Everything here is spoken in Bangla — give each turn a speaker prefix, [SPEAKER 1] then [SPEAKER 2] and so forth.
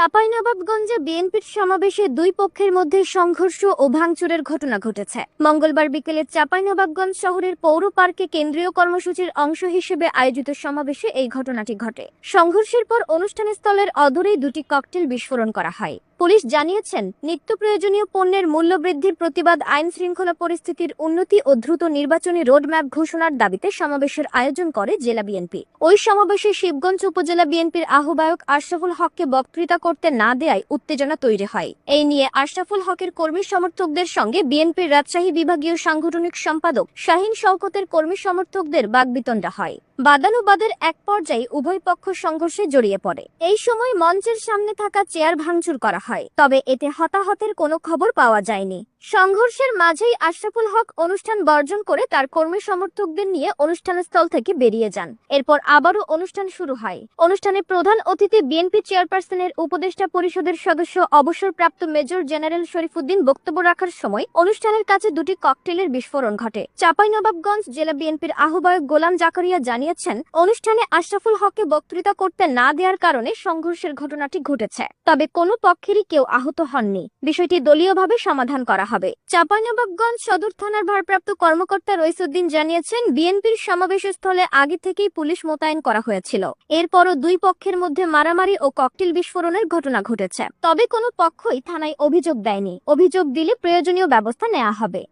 [SPEAKER 1] চাঁপাইনবাবগঞ্জে বিএনপির সমাবেশে দুই পক্ষের মধ্যে সংঘর্ষ ও ভাঙচুরের ঘটনা ঘটেছে। মঙ্গলবার বিকেলে চাঁপাইনবাবগঞ্জ শহরের পৌর পার্কে কেন্দ্রীয় কর্মসূচির অংশ হিসেবে আয়োজিত সমাবেশে এই ঘটনাটি ঘটে। সংঘর্ষের পর অনুষ্ঠানস্থলের অদূরেই দুটি ককটেল বিস্ফোরণ করা হয়। পুলিশ জানিয়েছেন, নিত্য প্রয়োজনীয় পণ্যের মূল্য বৃদ্ধির প্রতিবাদ আইন শৃঙ্খলা পরিস্থিতির উন্নতি ও দ্রুত নির্বাচনী রোডম্যাপ ঘোষণার দাবিতে সমাবেশের আয়োজন করে জেলা বিএনপি। ওই সমাবেশে শিবগঞ্জ উপজেলা বিএনপির আহ্বায়ক আশরাফুল হককে বক্তৃতা করতে না দেয়ায় উত্তেজনা তৈরি হয়। এই নিয়ে আশরাফুল হকের কর্মী সমর্থকদের সঙ্গে বিএনপির রাজশাহী বিভাগীয় সাংগঠনিক সম্পাদক শাহিন শওকতের কর্মী সমর্থকদের বাগবিতণ্ডা হয়। বাদানুবাদের এক পর্যায়ে উভয় পক্ষ সংঘর্ষে জড়িয়ে পড়ে। এই সময় মঞ্চের সামনে থাকা চেয়ার ভাঙচুর করা হয়। তবে এতে হতাহতের কোনো খবর পাওয়া যায়নি। সংঘর্ষের মাঝেই আশরাফুল হক অনুষ্ঠান বর্জন করে তার কর্মী সমর্থকদের নিয়ে অনুষ্ঠানস্থল থেকে বেরিয়ে যান। এরপর আবারও অনুষ্ঠান শুরু হয়। অনুষ্ঠানে প্রধান অতিথি বিএনপি চেয়ারপারসনের উপদেষ্টা পরিষদের সদস্য, অবসরপ্রাপ্ত মেজর জেনারেল শরীফুদ্দিন বক্তব্য রাখার সময় অনুষ্ঠানের কাছে দুটি ককটেলের বিস্ফোরণ ঘটে। চাঁপাইনবাবগঞ্জ জেলা বিএনপির আহ্বায়ক গোলাম জাকারিয়া জানিয়েছেন, অনুষ্ঠানে আশরাফুল হককে বক্তৃতা করতে না দেওয়ার কারণে সংঘর্ষের ঘটনাটি ঘটেছে। তবে কোনো পক্ষেরই কেউ আহত হননি। বিষয়টি দলীয়ভাবে সমাধান করা হবে। চাঁপাইনবাবগঞ্জ সদর থানার ভারপ্রাপ্ত কর্মকর্তা রইসুদ্দিন জানিয়েছেন, বিএনপির সমাবেশস্থলে আগে থেকেই পুলিশ মোতায়েন করা হয়েছিল। এরপরও দুই পক্ষের মধ্যে মারামারি ও ককটেল বিস্ফোরণের ঘটনা ঘটেছে। তবে কোনো পক্ষই থানায় অভিযোগ দেয়নি। অভিযোগ দিলে প্রয়োজনীয় ব্যবস্থা নেওয়া হবে।